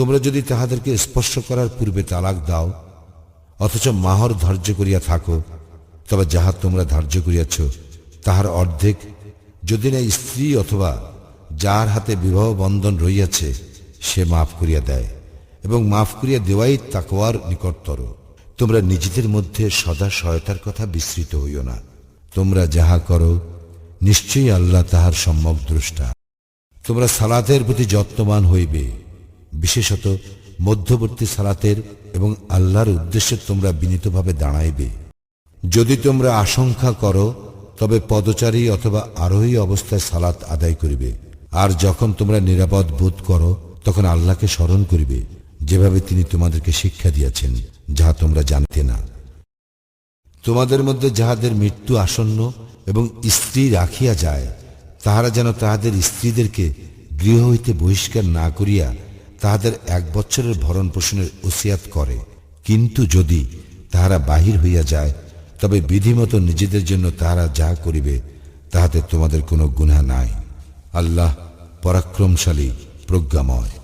তোমরা যদি তাহাদেরকে স্পর্শ করার পূর্বে তালাক দাও, অথচ মাহর ধার্য করিয়া থাকো, তবে যাহা তোমরা ধার্য করিয়াছ, তাহার অর্ধেক যদি না স্ত্রী অথবা যার হাতে বিবাহ বন্ধন রইয়াছে সে মাফ করিয়া দেয় এবং মাফ করিয়া দেওয়াই তাকওয়ার নিকটতর। তোমরা নিজেদের মধ্যে সদা সহায়তার কথা বিস্তৃত হইও না। তোমরা যাহা করো, নিশ্চয়ই আল্লাহ তাহার সম্যক দ্রষ্টা। তোমরা সালাতের প্রতি যত্নবান হইবে। বিশেষত মধ্যবর্তী সালাতের এবং আল্লাহর উদ্দেশ্যে তোমরা বিনীতভাবে দাঁড়াইবে। যদি তোমরা আশঙ্কা করো, তবে পদচারী অথবা আরোহী অবস্থায় সালাত আদায় করিবে। আর যখন তোমরা নিরাপদ বোধ করো, তখন আল্লাহকে স্মরণ করিবে, যেভাবে তিনি তোমাদেরকে শিক্ষা দিয়েছেন, যাহা তোমরা জানতে না। তোমাদের মধ্যে যাহাদের মৃত্যু আসন্ন এবং স্ত্রী রাখিয়া যায়, তাহারা যেন তাহাদের স্ত্রীদেরকে গৃহ হইতে বহিষ্কার না করিয়া তাহাদের এক বছরের ভরণ পোষণের ওসিয়াত করে। কিন্তু যদি তাহারা বাহির হইয়া যায়, তবে বিধিমতো নিজেদের জন্য তাহারা যা করিবে, তাহাতে তোমাদের কোনো গুণা নাই। আল্লাহ পরাক্রমশালী, প্রজ্ঞাময়।